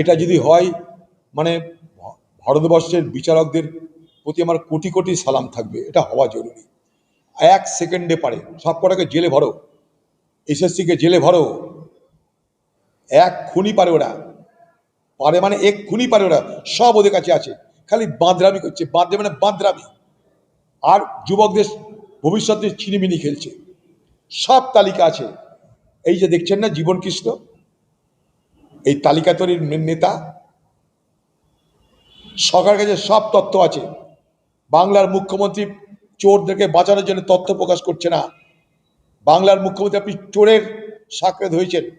এটা যদি হয় মানে ভারতবর্ষের বিচারকদের প্রতি আমার কোটি কোটি সালাম থাকবে, এটা হওয়া জরুরি। এক সেকেন্ডে পারে, সব কটাকে জেলে ভরো, এসএসসিকে জেলে ভরো। এক খুনি পারে ওরা, পারে মানে এক খুনি পারে ওরা, সব ওদের কাছে আছে, খালি বাঁদরামি করছে বাঁদরে মানে বাঁদরামি। আর যুবকদের ভবিষ্যতে ছিনিমিনি খেলছে, সব তালিকা আছে। এই যে দেখছেন না জীবন কৃষ্ণ? এই তালিকা তৈরির নেতা। সরকার কাছে সব তথ্য আছে। বাংলার মুখ্যমন্ত্রী চোরদেরকে বাঁচানোর জন্য তথ্য প্রকাশ করছে না। বাংলার মুখ্যমন্ত্রী, আপনি চোরের সাক্ষাৎ হয়েছেন।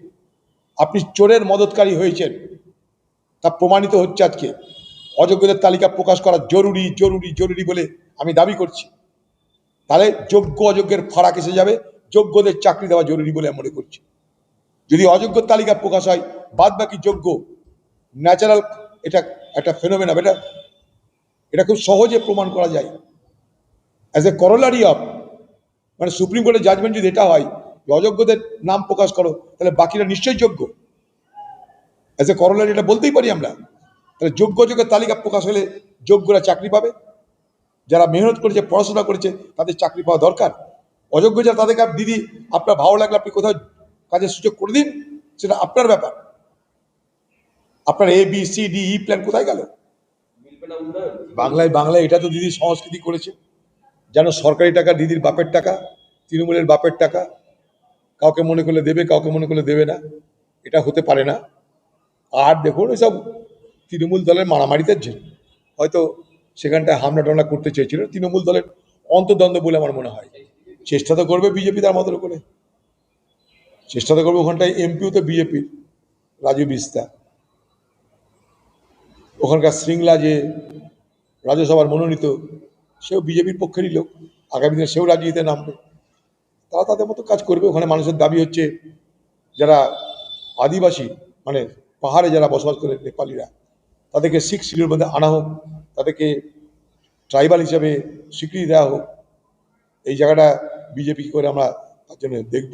আপনি চোরের মদতকারী হয়েছেন। তা প্রমাণিত হচ্ছে আজকে। অযোগ্যদের তালিকা প্রকাশ করা জরুরি জরুরি জরুরি বলে আমি দাবি করছি। তাহলে যোগ্য অযোগ্যের ফারাক এসে যাবে। যোগ্যদের চাকরি দেওয়া জরুরি বলে আমি মনে করছি। যদি অযোগ্য তালিকা প্রকাশ হয় বাদ বাকি যোগ্য ন্যাচারাল এটা একটা ফেনোমেনা এটা এটা খুব সহজে প্রমাণ করা যায়। অ্যাজ এ করোলারি অফ মানে সুপ্রিম কোর্টের জাজমেন্ট যদি এটা হয়, যে অযোগ্যদের নাম প্রকাশ করো, তাহলে বাকিরা নিশ্চয়ই যোগ্য। অ্যাজ এ করোলারি এটা বলতেই পারি আমরা, তাহলে যোগ্য যোগ্যের তালিকা প্রকাশ হলে যোগ্যরা চাকরি পাবে। যারা মেহনত করেছে, পড়াশোনা করেছে, তাদের চাকরি পাওয়া দরকার। অযোগ্য যারা তাদেরকে, দিদি, আপনার ভালো লাগলে আপনি কোথাও কাজের সুযোগ করে দিন, সেটা আপনার ব্যাপার। আপনার A B C D E plan কোথায় গেল? বাংলায় বাংলায় এটা তো দিদি সংস্কৃতি করেছে। যেন সরকারি টাকা, দিদির বাপের টাকা, তৃণমূলের বাপের টাকা, কাউকে মনে করলে দেবে, কাউকে মনে করলে দেবে না, এটা হতে পারে না। আর দেখুন, এসব তৃণমূল দলের মারামারিতে হয়তো সেখানটায় হামলা টামলা করতে চেয়েছিল, তৃণমূল দলের অন্তর্দ্বন্দ্ব বলে আমার মনে হয়। চেষ্টা তো করবে বিজেপি তার মতো করে চেষ্টা তো করবে ওখানটায় এমপিও তো বিজেপির রাজু বিস্তা। ওখানকার শৃঙ্গলা যে রাজ্যসভার মনোনীত, সেও বিজেপির পক্ষেরই লোক। আগামী দিনে সেও রাজনীতিতে নামবে। তারা তাদের মতো কাজ করবে। ওখানে মানুষের দাবি হচ্ছে যারা আদিবাসী মানে পাহাড়ে যারা বসবাস করে নেপালিরা, তাদেরকে শিখ শিডিউল মধ্যে আনা হোক, তাদেরকে ট্রাইবাল হিসাবে স্বীকৃতি দেওয়া হোক। এই জায়গাটা বিজেপি করে আমরা তার জন্য দেখব।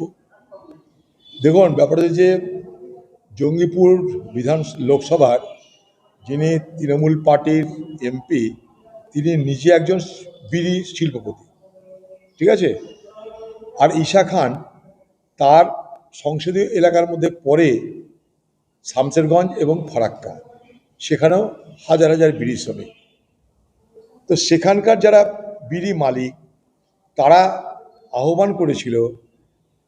দেখুন, ব্যাপারটা যে জঙ্গিপুর বিধান লোকসভার যিনি তৃণমূল পার্টির এমপি, তিনি নিজে একজন বিড়ি শিল্পপতি। ঠিক আছে? আর ঈশা খান তার সংসদীয় এলাকার মধ্যে পড়ে শামসেরগঞ্জ এবং ফারাক্কা। সেখানেও হাজার হাজার বিড়ি শ্রমিক। তো সেখানকার যারা বিড়ি মালিক, তারা আহ্বান করেছিল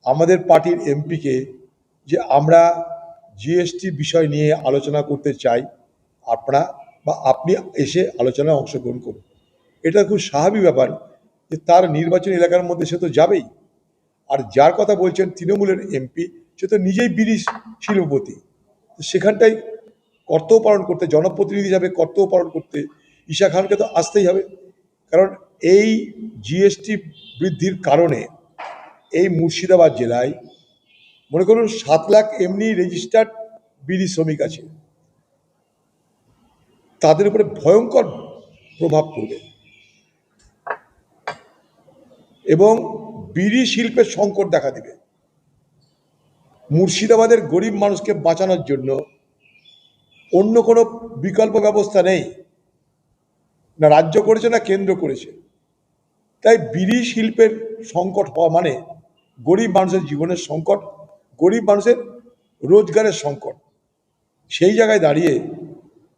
আমাদের পার্টির এমপিকে যে আমরা জিএসটি বিষয় নিয়ে আলোচনা করতে চাই। আপনারা বা আপনি এসে আলোচনায় অংশগ্রহণ করুন। এটা খুব স্বাভাবিক ব্যাপার যে তার নির্বাচনী এলাকার মধ্যে সে তো যাবেই। আর যার কথা বলছেন তৃণমূলের এমপি, সে তো নিজেই বিড়ি শিল্পপতি সেখানটাই কর্তব্য পালন করতে, জনপ্রতিনিধি হিসাবে কর্তব্য পালন করতে ঈশা খানকে তো আসতেই হবে। কারণ এই জিএসটি বৃদ্ধির কারণে এই মুর্শিদাবাদ জেলায় মনে করুন সাত লাখ এমনি রেজিস্টার্ড বিড়ি শ্রমিক আছে। তাদের উপরে ভয়ঙ্কর প্রভাব পড়বে। এবং বিড়ি শিল্পের সংকট দেখা দেবে। মুর্শিদাবাদের গরিব মানুষকে বাঁচানোর জন্য অন্য কোনো বিকল্প ব্যবস্থা নেই। না রাজ্য করেছে, না কেন্দ্র করেছে। তাই বিড়ি শিল্পের সংকট হওয়া মানে গরিব মানুষের জীবনের সংকট, গরিব মানুষের রোজগারের সংকট। সেই জায়গায় দাঁড়িয়ে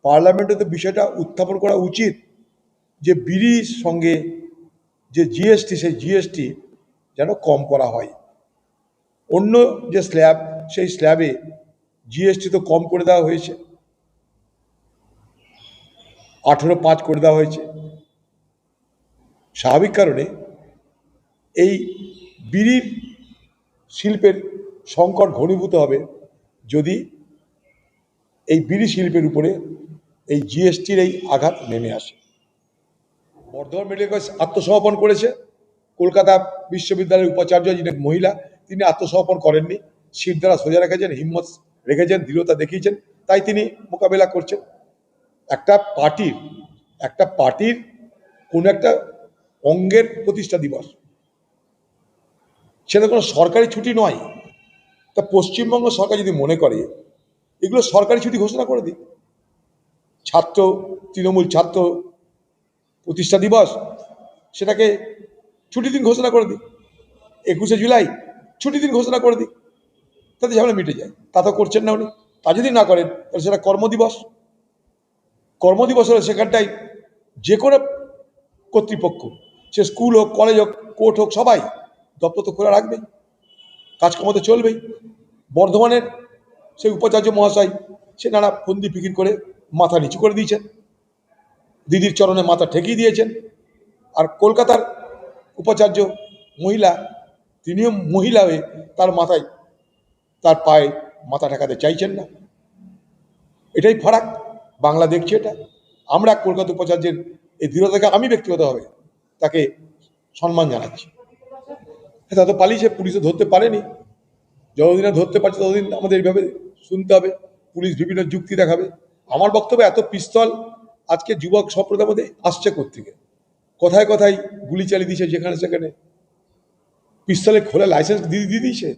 পার্লামেন্টে তো বিষয়টা উত্থাপন করা উচিত যে বিড়ির সঙ্গে যে জিএসটি সেই জিএসটি যেন কম করা হয়। অন্য যে স্ল্যাব, সেই স্ল্যাবে জিএসটি তো কম করে দেওয়া হয়েছে। আঠেরো পাঁচ করে দেওয়া হয়েছে। স্বাভাবিক কারণে এই বিড়ির শিল্পের সংকট ঘনীভূত হবে যদি এই বিড়ি শিল্পের উপরে এই জিএসটির এই আঘাত নেমে আসে। বর্ধমান মেডিকেল কলেজ আত্মসমর্পণ করেছে। কলকাতা বিশ্ববিদ্যালয়ের উপাচার্য যিনি মহিলা, তিনি আত্মসমর্পণ করেননি। সিট দ্বারা সোজা রেখেছেন, হিম্মত রেখেছেন, দৃঢ়তা দেখিয়েছেন, তাই তিনি মোকাবেলা করছেন। একটা পার্টির একটা পার্টির কোনো একটা অঙ্গের প্রতিষ্ঠা দিবস। সেটা কোনো সরকারি ছুটি নয়। তা পশ্চিমবঙ্গ সরকার যদি মনে করে, এগুলো সরকারি ছুটি ঘোষণা করে দিই ছাত্র, তৃণমূল ছাত্র প্রতিষ্ঠা দিবস, সেটাকে ছুটি দিন ঘোষণা করে দিই। একুশে জুলাই ছুটি দিন ঘোষণা করে দিই। তাতে ঝামেলা মিটে যায়। তা তো করছেন না উনি। তা যদি না করেন, তাহলে সেটা কর্মদিবস কর্মদিবস হলে সেখানটায় যে কোনো কর্তৃপক্ষ, সে স্কুল হোক, কলেজ হোক, কোর্ট হোক, সবাই দপ্তর তো খোলা রাখবেই। কাজকর্ম তো চলবেই। বর্ধমানের সেই উপাচার্য মহাশয়, সে নানা ফন্দি ফিকির করে মাথা নিচু করে দিয়েছেন। দিদির চরণে মাথা ঠেকিয়ে দিয়েছেন। আর কলকাতার উপাচার্য মহিলা, তিনিও মহিলা হয়ে তার মাথায়, তার পায়ে মাথা ঠেকাতে চাইছেন না। এটাই ফারাক। বাংলা দেখছে এটা। আমরা কলকাতা উপাচার্যের এই দৃঢ়তাকে আমি ব্যক্তিগতভাবে তাকে সম্মান জানাচ্ছি। তা তো পালিয়েছে পুলিশে ধরতে পারেনি। যতদিন ধরতে পারছে, ততদিন আমাদের এইভাবে শুনতে হবে। পুলিশ বিভিন্ন যুক্তি দেখাবে। আমার বক্তব্য এত পিস্তল আজকে যুবক সম্প্রদায়ের মধ্যে আসছে কোথেকে কোথায় কোথায় গুলি চালিয়ে দিয়েছে যেখানে সেখানে? পিস্তলে খোলা লাইসেন্স দিয়ে দিয়ে দিয়েছে?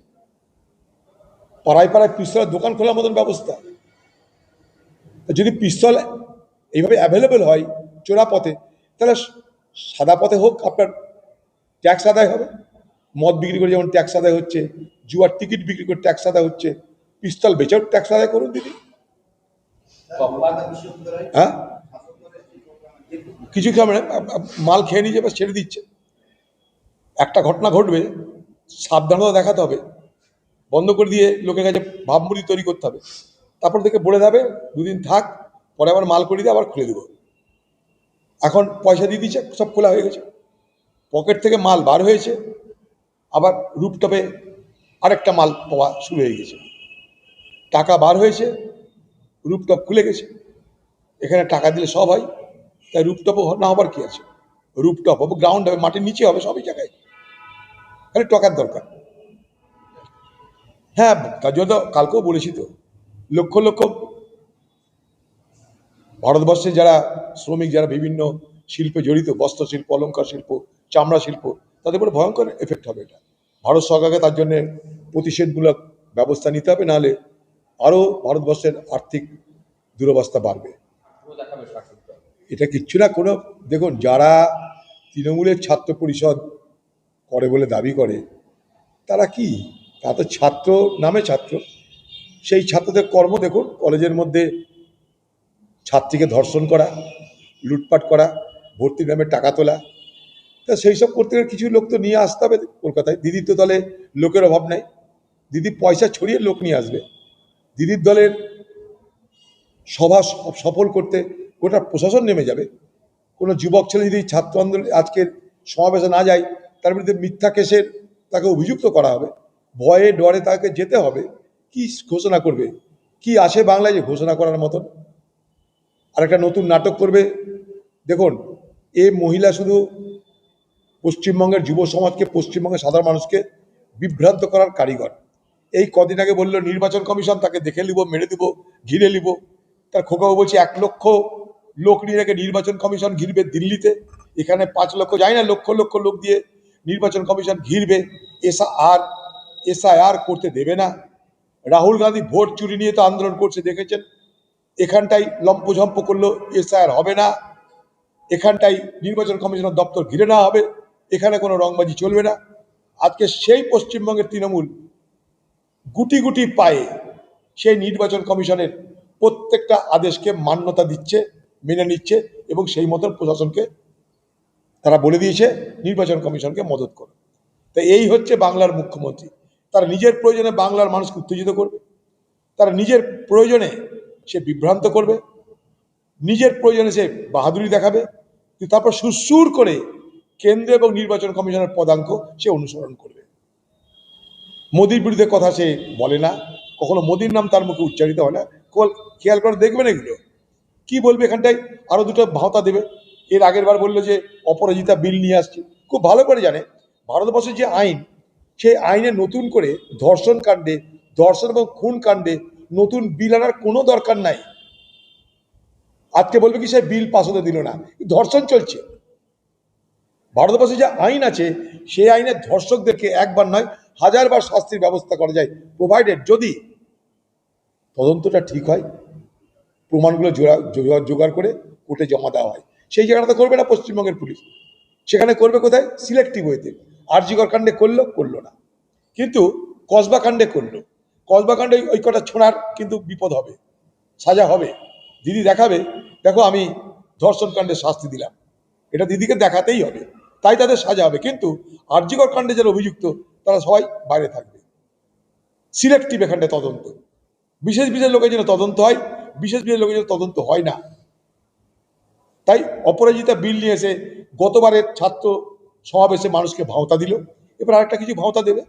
পাড়ায় পাড়ায় পিস্তলের দোকান খোলার মতন ব্যবস্থা। যদি পিস্তল এইভাবে অ্যাভেলেবেল হয় চোরা পথে, তাহলে সাদা পথে হোক আপনার ট্যাক্স আদায় হবে। মদ বিক্রি করে যেমন ট্যাক্স আদায় হচ্ছে, জুয়ার টিকিট বিক্রি করে ট্যাক্স আদায় হচ্ছে, পিস্তল বেচেও ট্যাক্স আদায় করুন দিদি। হ্যাঁ? কিছু খাবে মাল খেয়ে নিয়ে যাবে ছেড়ে দিচ্ছে। একটা ঘটনা ঘটবে, সাবধানতা দেখাতে হবে। বন্ধ করে দিয়ে লোকের কাছে ভাবমূর্তি তৈরি করতে হবে। তারপর থেকে বলে দেবে, দুদিন থাক, পরে আবার মাল করে দিয়ে আবার খুলে দেবো। এখন পয়সা দিয়ে দিচ্ছে সব খোলা হয়ে গেছে। পকেট থেকে মাল বার হয়েছে, আবার রুপটপে আরেকটা মাল পাওয়া শুরু হয়ে গেছে। টাকা বার হয়েছে রুপটপ খুলে গেছে। এখানে টাকা দিলে সব হয়, তাই রুপটপও না হবার কি আছে? রূপটপ হবে গ্রাউন্ড হবে, মাটির নিচে হবে, সবই জায়গায়। খালি টাকার দরকার। হ্যাঁ তার জন্য তো কালকেও বলেছি তো, লক্ষ লক্ষ ভারতবর্ষে যারা শ্রমিক, যারা বিভিন্ন শিল্পে জড়িত বস্ত্র শিল্প অলঙ্কার শিল্প, চামড়া শিল্প, তাদের উপরে ভয়ঙ্কর এফেক্ট হবে এটা। ভারত সরকারকে তার জন্য প্রতিষেধমূলক ব্যবস্থা নিতে হবে, নাহলে আরও ভারতবর্ষের আর্থিক দুরবস্থা বাড়বে। এটা কিচ্ছু না, কোনো দেখুন, যারা তৃণমূলের ছাত্র পরিষদ করে বলে দাবি করে, তারা কি? তা তো ছাত্র নামে ছাত্র। সেই ছাত্রদের কর্ম দেখুন, কলেজের মধ্যে ছাত্রীকে ধর্ষণ করা, লুটপাট করা ভর্তির নামে টাকা তোলা। তা সেই সব করতে গেলে কিছু লোক তো নিয়ে আসতে হবে কলকাতায়। দিদির তো তাহলে লোকের অভাব নাই। দিদি পয়সা ছড়িয়ে লোক নিয়ে আসবে। দিদির দলের সভা সফল করতে গোটা প্রশাসন নেমে যাবে। কোনো যুবক ছেলে যদি ছাত্র আন্দোলন, আজকের সমাবেশে না যায়, তার বিরুদ্ধে মিথ্যা কেসের তাকে অভিযুক্ত করা হবে। ভয়ে ডরে তাকে যেতে হবে। কি ঘোষণা করবে? কি আছে বাংলায় যে ঘোষণা করার মতন? আর একটা নতুন নাটক করবে। দেখুন এ মহিলা শুধু পশ্চিমবঙ্গের যুব সমাজকে, পশ্চিমবঙ্গের সাধারণ মানুষকে বিভ্রান্ত করার কারিগর। এই কদিন আগে বলল, নির্বাচন কমিশন তাকে দেখে নিব, মেরে দিব, ঘিরে নিব। তার খোকাও বলছে, এক লক্ষ লোক নিয়ে রেখে নির্বাচন কমিশন ঘিরবে দিল্লিতে। এখানে পাঁচ লক্ষ যায় না, লক্ষ লক্ষ লোক দিয়ে নির্বাচন কমিশন ঘিরবে। এসা আর এসআইআর করতে দেবে না। রাহুল গান্ধী ভোট চুরি নিয়ে তো আন্দোলন করছে, দেখেছেন? এখানটাই লম্পঝম্প করল, এসআইআর হবে না। এখানটাই নির্বাচন কমিশনের দপ্তর ঘিরে নেওয়া হবে। এখানে কোনো রংবাজি চলবে না। আজকে সেই পশ্চিমবঙ্গের তৃণমূল গুটি গুটি পায়ে সেই নির্বাচন কমিশনের প্রত্যেকটা আদেশকে মান্যতা দিচ্ছে, মেনে নিচ্ছে এবং সেই মতন প্রশাসনকে তারা বলে দিয়েছে, নির্বাচন কমিশনকে মদত করো। তো এই হচ্ছে বাংলার মুখ্যমন্ত্রী। তারা নিজের প্রয়োজনে বাংলার মানুষকে উত্তেজিত করবে। তারা নিজের প্রয়োজনে সে বিভ্রান্ত করবে। নিজের প্রয়োজনে সে বাহাদুরি দেখাবে। তারপর সুরসুর করে কেন্দ্র এবং নির্বাচন কমিশনের পদাঙ্ক সে অনুসরণ করবে। মোদির বিরুদ্ধে কথা সে বলে না, কখনো মোদির নাম তার মুখে উচ্চারিত হয় না। কল- খেয়াল করে দেখবেন এগুলো। কি বলবে এখানটায়? আরও দুটো ভাওতা দেবে। এর আগের বার বলল যে, অপরাজিতা বিল নিয়ে আসছে। খুব ভালো করে জানে। ভারতবর্ষের যে আইন, সেই আইনে নতুন করে ধর্ষণ কাণ্ডে, ধর্ষণ এবং খুন কাণ্ডে নতুন বিল আনার কোনো দরকার নাই। আজকে বলবে কি, সে বিল পাস হতে দিল না। ধর্ষণ চলছে। ভারতবর্ষে যে আইন আছে, সেই আইনে ধর্ষকদেরকে একবার নয় হাজারবার শাস্তির ব্যবস্থা করা যায় প্রোভাইডেড যদি তদন্তটা ঠিক হয়, প্রমাণগুলো জোড়া জোগাড় করে কোর্টে জমা দেওয়া হয়। সেই জায়গাটা করবে না পশ্চিমবঙ্গের পুলিশ। সেখানে করবে কোথায়? সিলেক্টিভ ওয়েতে আরজিকর কাণ্ডে করল করল না। কিন্তু কসবা কাণ্ডে করল। কসবা কাণ্ডে ওই কটা ছোঁড়ার কিন্তু বিপদ হবে। সাজা হবে। দিদি দেখাবে, দেখো আমি ধর্ষণ কাণ্ডে শাস্তি দিলাম। এটা দিদিকে দেখাতেই হবে। তাই তাদের সাজা হবে। কিন্তু আরজিকর কাণ্ডে যারা অভিযুক্ত তারা সবাই বাইরে থাকবে। সিলেক্টিভ এখানটা তদন্ত। বিশেষ বিশেষ লোকের জন্য তদন্ত হয়, বিশেষ বিশেষ লোকের জন্য তদন্ত হয় না। তাই অপরাজিতা বিল নিয়ে এসে গতবারের ছাত্র সমাবেশে মানুষকে ভাওতা দিল। এবার আরেকটা কিছু ভাওতা দেবে।